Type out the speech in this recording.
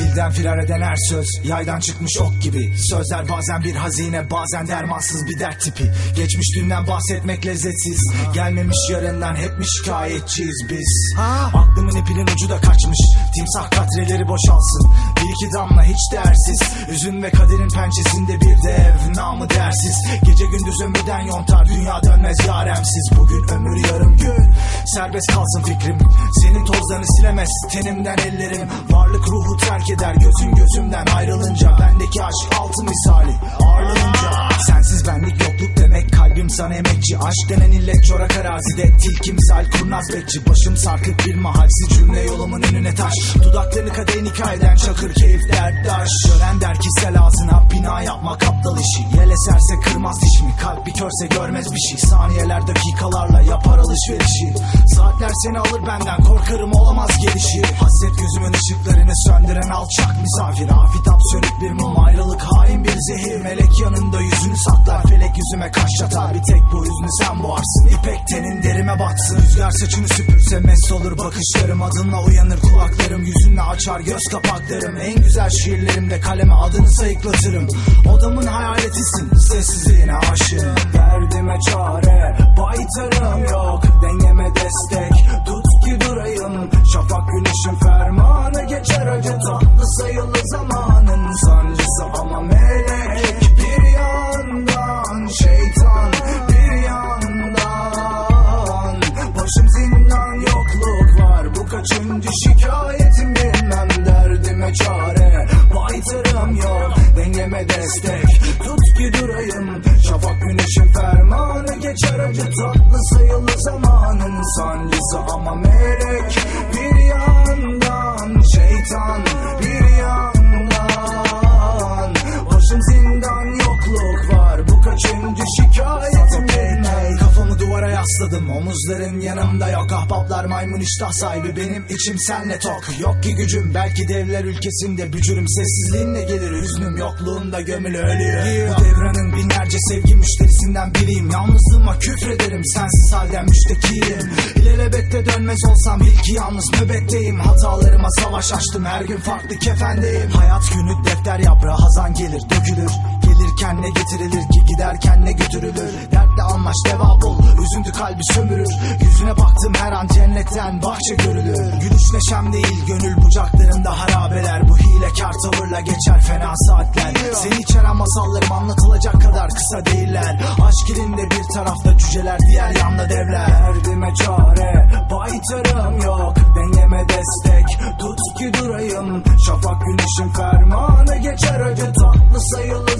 Dilden firar eden her söz Yaydan çıkmış ok gibi. Sözler bazen bir hazine Bazen dermansız bir dert tipi. Geçmiş dünden bahsetmek lezzetsiz. Gelmemiş yarından hep mi şikayetçiyiz biz. Aklımın ipinin ucu da kaçmış. Timsah katreleri boşalsın. Bir iki damla hiç değersiz. Üzün ve kaderin pençesinde bir dev Namı dersiz. Gece gündüz ömürden yontar Dünya dönmez yaremsiz. Bugün ömür yarım gün. Serbest kalsın fikrim. Senin tozlarını silemez Tenimden ellerim. Varlık ruhu terk eder Gözün gözümden ayrılınca. Bendeki aşk altın misali Ağırlanınca. Sensiz benlik yokluk demek Kalbim sana emekçi. Aşk denen illet çorak arazide Tilki misal kurnaz bekçi. Başım sarkık bir mahalsiz cümle yolumun önüne taş. Dudaklarını kadehin hikayeden Çakır keyif derttaş Gören der ki sel ağzına Bina yapmak aptal işi. Yel eserse körse görmez bir şey. Saniyeler dakikalarla yapar alışverişi. Saatler seni alır benden Korkarım olamaz gelişi. Hasret gözümün ışıklarını söndüren alçak misafir. Afitap sönük bir mum ayrılık hain bir zehir. Melek yanında yüzünü saklar Felek yüzüme kaş çatar Bir tek bu hüznü sen boğarsın. İpek tenin derime batsın. Rüzgar saçını süpürse mest olur bakışlarım. Adınla uyanır kulaklarım Yüzünle açar göz kapaklarım. En güzel şiirlerimde kaleme adını sayıklatırım. Odamın hayaletisin Sessizliğine aşığım Şafak güneşin fermanı Geçer acı tatlı sayılı zamanın Sancısı. Ama melek Dengeme destek. Tut ki durayım. Şafak güneşin fermanı Geçer acı tatlı sayılı zamanın Sancısı ama melek Bir yandan şeytan duvara yasladım Omuzların yanımda. Yok Ahbaplar maymun iştah sahibi. Benim içim senle tok. Yok ki gücüm belki devler ülkesinde Bücürüm. Sessizliğinle gelir Hüznüm yokluğunda gömülü ölüyor Bu devranın binlerce sevgi müşterisinden biriyim. Yalnızlığıma küfrederim Sensiz halden müştekiyim İlelebette dönmez olsam bil ki yalnız nöbetteyim. Hatalarıma savaş açtım her gün farklı kefendeyim. Hayat günlük defter yaprağı hazan gelir dökülür. Gelirken ne getirilir ki giderken ne götürülür? Dertle anlaş deva bul üzüntü kalbi sömürür. Yüzüne baktım her an cennetten bahçe görülür. Gülüş neşem değil gönül bucaklarında harabeler. Bu hilekar tavırla geçer fena saatler. Seni içeren masallarım anlatılacak kadar kısa değiller. Aşk ilinde bir tarafta cüceler diğer yanda devler. Derdime çare baytarım yok. Dengeme destek tut ki durayım. Şafak güneşin fermanı geçer acı tatlı sayılı